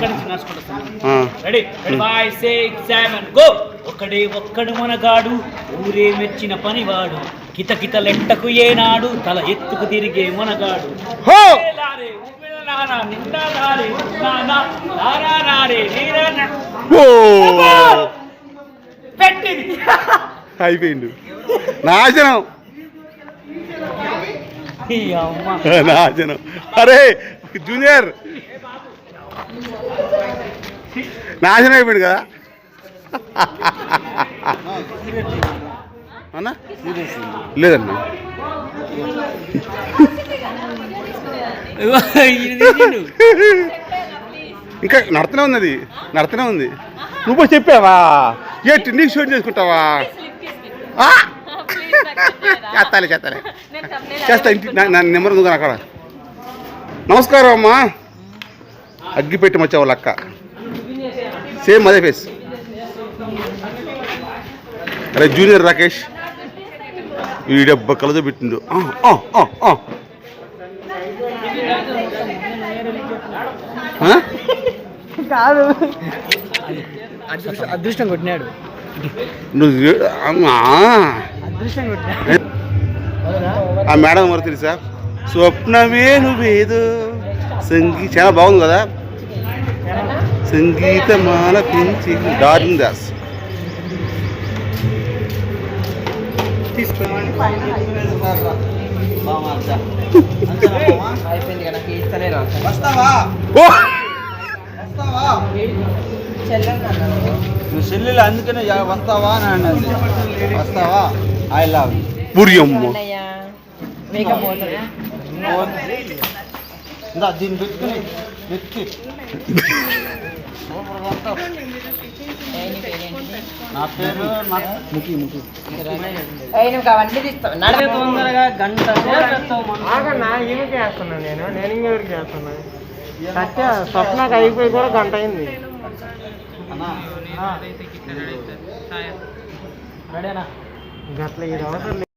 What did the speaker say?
ఇక్కడి నుంచి నడుచుకుంటూ వస్తాను ఆ. Ready five six seven go ఒక్కడే ఒక్కడు మనగాడు ఊరే మెచ్చిన పనివాడు. కిత కిత లెట్టకు ఏనాడు తల ఎత్తుకు తిరిగే మనగాడు. పెట్టింది. అయిపోయిండు. నాశనం. నాశనం. అరే జూనియర్ నాశనం అయిపోయింది కదా. అన్నా? లేదన్నా. ఇంకా తీసిండు. ఇంకా నడుతూనే ఉన్నది నడుతూనే ఉంది. నువ్వు చెప్పావా? ఏ నీకు షూట్ చేసుకుంటావా? ఆ! చేస్తాలే చేస్తాలే. చేస్తా ఇంటి నా- నెంబర్ ఉంది అక్కడ. నమస్కారం అమ్మా. అగ్గిపెట్టి మచ్చా వాళ్ళ అక్క సేమ్ అదే ఫేస్. అరే జూనియర్ రాకేష్. ఈ డబ్బ కలతో పెట్టిండు. ఆ, ఆ, ఆ, ఆ. ఆ? కాదు. అదృష్టం కొట్టినాడు. నువ్వు ఆ. మేడం మరి తెలుసా? స్వప్నమే నువ్వేదో సంగీ చాలా బాగుంది కదా? సంగీతమాల పెంచి డార్లింగ్ దాస్. అయిపోయింది కదా ఇస్తలేరా ఓ! నువ్వు చెల్లెలు అందుకనే వస్తావా అని అన్నది. వస్తావా? ఐ లవ్ పురియమ్మ దీన్ని పెట్టుకుని నా పేరు నా- ముఖి ముఖి. తొందరగా గంట ఆగన్నా ఈమెకి చేస్తున్నాను నేను? నేను ఇంకెవరికి చేస్తున్నా? సత్య స్వప్నకు అయిపోయి కూడా గంట అయింది. గట్ల ఇది అవసరం.